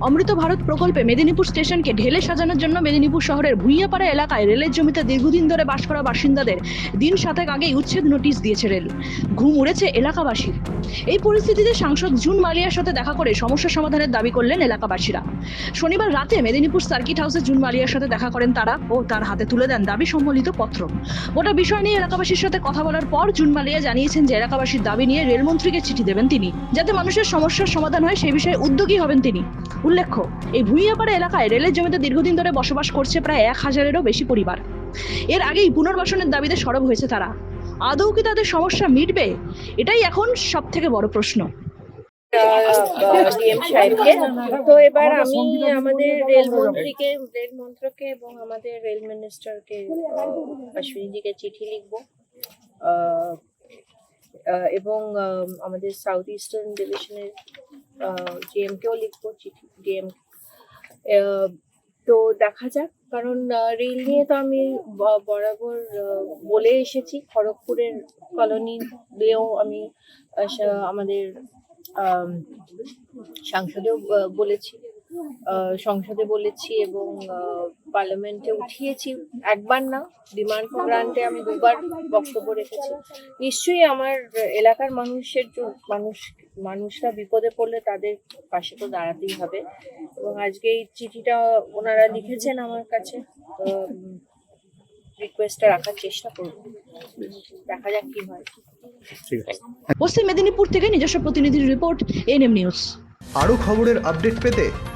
অমৃত ভারত প্রকল্পে মেদিনীপুর স্টেশনকে ঢেলে সাজানোর জন্য মেদিনীপুর শহরের ভুইয়াপাড়া এলাকায় রেলের জমিতে দীর্ঘদিন ধরে বাস করা বাসিন্দাদের দিন সাতেক আগেই উচ্ছেদ নোটিশ দিয়েছে রেল। ঘুম উড়েছে এলাকাবাসীর। এই পরিস্থিতিতে সাংসদ জুন মালিয়ার সাথে দেখা করে সমস্যা সমাধানের দাবি করলেন এলাকাবাসীরা। শনিবার রাতে মেদিনীপুর সার্কিট হাউসে জুন মালিয়ার সাথে দেখা করেন তারা ও তার হাতে তুলে দেন দাবি সম্বলিত পত্র। গোটা বিষয় নিয়ে এলাকাবাসীর সাথে কথা বলার পর জুন মালিয়া জানিয়েছেন যে এলাকাবাসীর দাবি নিয়ে রেলমন্ত্রীকে চিঠি দেবেন তিনি, যাতে মানুষের সমস্যার সমাধান হয় সেই বিষয়ে উদ্যোগী হবেন তিনি। উল্লেখ্য এই ভুইয়াপাড়া এলাকায় রেলের জমিতে দীর্ঘদিন ধরে বসবাস করছে প্রায় এক হাজারেরও বেশি পরিবার। এর আগেই পুনর্বাসনের দাবিতে সরব হয়েছে তারা। আদৌ কি তাদের সমস্যা মিটবে? এটাই এখন সব থেকে বড় প্রশ্ন। সাহেবকে তো এবার আমি আমাদের রেল মন্ত্রীকে রেল মন্ত্রকে এবং আমাদের রেল মিনিস্টারকে অশ্বিনীজিকে চিঠি লিখব। আহ, আহ, এবং আহ, আমাদের সাউথ ইস্টার্ন ডিভিশনের জিএমকেও লিখব, চিঠি ডিএম তো দেখা যাক, কারণ রেল নিয়ে তো আমি বরাবর বলে এসেছি। খড়গপুরের কলোনি দিয়েও আমি আমাদের সাংসদেও বলেছি। সংসদে বলেছি এবং পার্লামেন্টে উঠিয়েছি। একবার না ডিমান্ড ফর গ্রান্টে আমি দুবার বক্তব্য রেখেছি। নিশ্চয়ই আমার এলাকার মানুষের মানুষ মানুষরা বিপদে পড়লে তাদের পাশে তো দাঁড়াতেই হবে। এবং আজকে এই চিঠিটা ওনারা লিখেছেন আমার কাছে রিকোয়েস্টটা রাখার চেষ্টা করব। দেখা যাক কি হয়। পশ্চিম মেদিনীপুর থেকে নিজস্ব প্রতিনিধির রিপোর্ট এনএম নিউজ আরও খবরের আপডেট পেতে